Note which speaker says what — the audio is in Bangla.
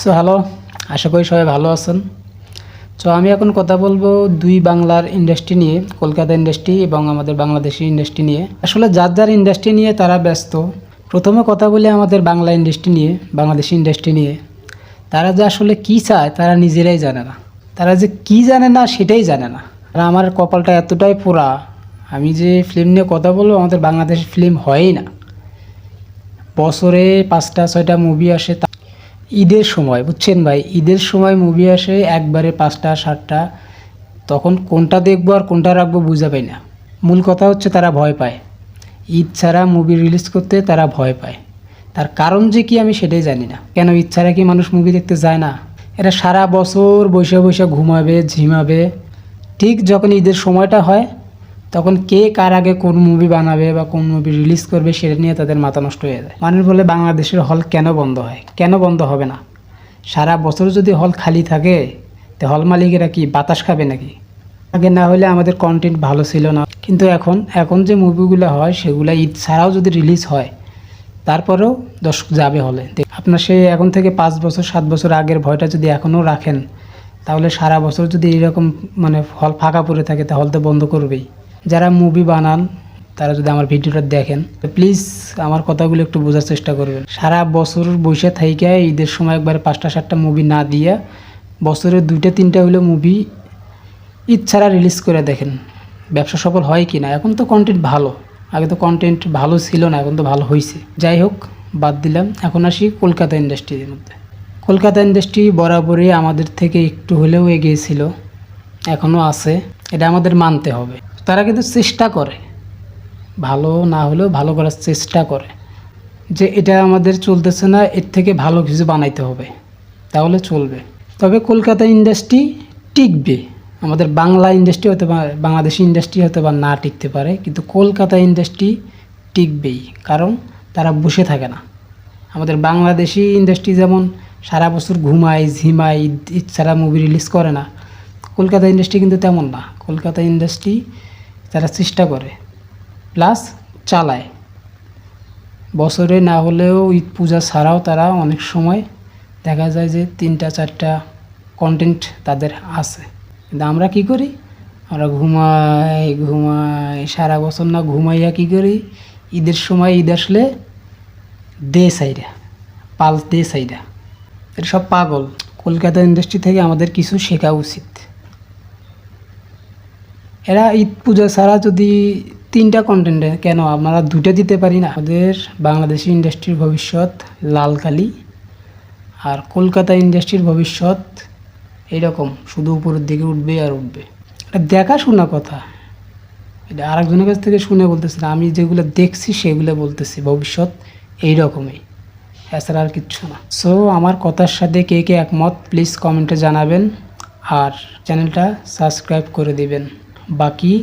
Speaker 1: সো হ্যালো আশা করি সবাই ভালো আছেন। তো আমি এখন কথা বলব দুই বাংলার ইন্ডাস্ট্রি নিয়ে, কলকাতা ইন্ডাস্ট্রি এবং আমাদের বাংলাদেশি ইন্ডাস্ট্রি নিয়ে। আসলে যার যার ইন্ডাস্ট্রি নিয়ে তারা ব্যস্ত, প্রথমে কথা বলি আমাদের বাংলা ইন্ডাস্ট্রি নিয়ে, বাংলাদেশি ইন্ডাস্ট্রি নিয়ে। তারা যে আসলে কী চায়, তারা নিজেরাই জানে না। তারা যে কী জানে না, সেটাই জানে না। আর আমার কপালটা এতটাই পোড়া, আমি যে ফিল্ম নিয়ে কথা বলব, আমাদের বাংলাদেশের ফিল্ম হয়ই না। বছরে পাঁচটা, ছয়টা মুভি আসে ঈদের সময়, বুঝছেন ভাই? ঈদের সময় মুভি আসে একবারে পাঁচটা, সাতটা। তখন কোনটা দেখব আর কোনটা রাখব বুঝা পাই না। মূল কথা হচ্ছে তারা ভয় পায়। ঈদ ছাড়া মুভি রিলিজ করতে তারা ভয় পায়। তার কারণ যে কি আমি সেটাই জানি না। কেন ঈদ ছাড়া কি মানুষ মুভি দেখতে যায় না? এরা সারা বছর বসে বসে ঘুমাবে, ঝিমাবে। ঠিক যখন ঈদের সময়টা হয় তখন কে কার আগে কোন মুভি বানাবে বা কোন মুভি রিলিজ করবে সেটা নিয়ে তাদের মাথা নষ্ট হয়ে যায়। মানুষ বলে বাংলাদেশের হল কেন বন্ধ হয়? কেন বন্ধ হবে না? সারা বছর যদি হল খালি থাকে, তো হল মালিকেরা কি বাতাস খাবে নাকি? আগে না হলে আমাদের কন্টেন্ট ভালো ছিল না। কিন্তু এখন এখন যে মুভিগুলো হয়, সেগুলো ঈদ ছাড়াও যদি রিলিজ হয়, তারপরেও দর্শক যাবে হলে আপনার সে এখন থেকে পাঁচ বছর, সাত বছর আগের ভয়টা যদি এখনও রাখেন, তাহলে সারা বছর যদি এরকম মানে হল ফাঁকা পড়ে থাকে, তা হল তো বন্ধ করবেই। যারা মুভি বানান, তারা যদি আমার ভিডিওটা দেখেন প্লিজ আমার কথাগুলো একটু বোঝার চেষ্টা করবেন। সারা বছর বসে থাইকে ঈদের সময় একবারে পাঁচটা, সাতটা মুভি না দিয়ে বছরে দুইটা, তিনটা হলে মুভি ঈদ ছাড়া রিলিজ করে দেখেন। ব্যবসা সফল হয় কি না এখন তো কন্টেন্ট ভালো। আগে তো কন্টেন্ট ভালো ছিল না, এখন তো ভালো হয়েছে যাই হোক, বাদ দিলাম। এখন আসি কলকাতা ইন্ডাস্ট্রির মধ্যে। কলকাতা ইন্ডাস্ট্রি বরাবরই আমাদের থেকে একটু হলেও এগিয়ে ছিল। এখনও আছে। এটা আমাদের মানতে হবে। তারা কিন্তু চেষ্টা করে। ভালো না হলেও ভালো করার চেষ্টা করে। যে এটা আমাদের চলতেছে না, এর থেকে ভালো কিছু বানাইতে হবে। তাহলে চলবে। তবে কলকাতা ইন্ডাস্ট্রি টিকবে। আমাদের বাংলা ইন্ডাস্ট্রি হতে পারে বাংলাদেশি ইন্ডাস্ট্রি হতে পারে না টিকতে পারে, কিন্তু কলকাতা ইন্ডাস্ট্রি টিকবেই। কারণ তারা বসে থাকে না। আমাদের বাংলাদেশি ইন্ডাস্ট্রি যেমন সারা বছর ঘুমায়, ঝিমায় ছাড়া মুভি রিলিজ করে না। কলকাতা ইন্ডাস্ট্রি কিন্তু তেমন না। কলকাতা ইন্ডাস্ট্রি তারা চেষ্টা করে। প্লাস চালায়। বছরে না হলেও ঈদ পূজা ছাড়াও তারা অনেক সময় দেখা যায় যে তিনটা, চারটা কন্টেন্ট তাদের আছে। কিন্তু আমরা কি করি? আমরা ঘুমাই ঘুমাই, সারা বছর না ঘুমাইয়া কি করি? ঈদের সময় ঈদ আসলে দে সাইডা পাল দে সাইডা এটা সব পাগল। কলকাতা ইন্ডাস্ট্রি থেকে আমাদের কিছু শেখা উচিত। এরা ঈদ পূজা ছাড়া যদি তিনটা কন্টেন্টে কেন আমরা দুটো দিতে পারি না? আমাদের বাংলাদেশি ইন্ডাস্ট্রির ভবিষ্যৎ লাল কালি আর কলকাতা ইন্ডাস্ট্রির ভবিষ্যৎ এইরকম শুধু উপরের দিকে উঠবে আর উঠবে। এটা দেখা শোনা কথা। এটা আরেকজনের কাছ থেকে শুনে বলতেছি না, আমি যেগুলো দেখছি সেগুলো বলতেছি, ভবিষ্যৎ এইরকমই। এছাড়া আর কিচ্ছু না। সো আমার কথার সাথে কে কে একমত প্লিজ কমেন্টে জানাবেন আর চ্যানেলটা সাবস্ক্রাইব করে দিবেন। बाकी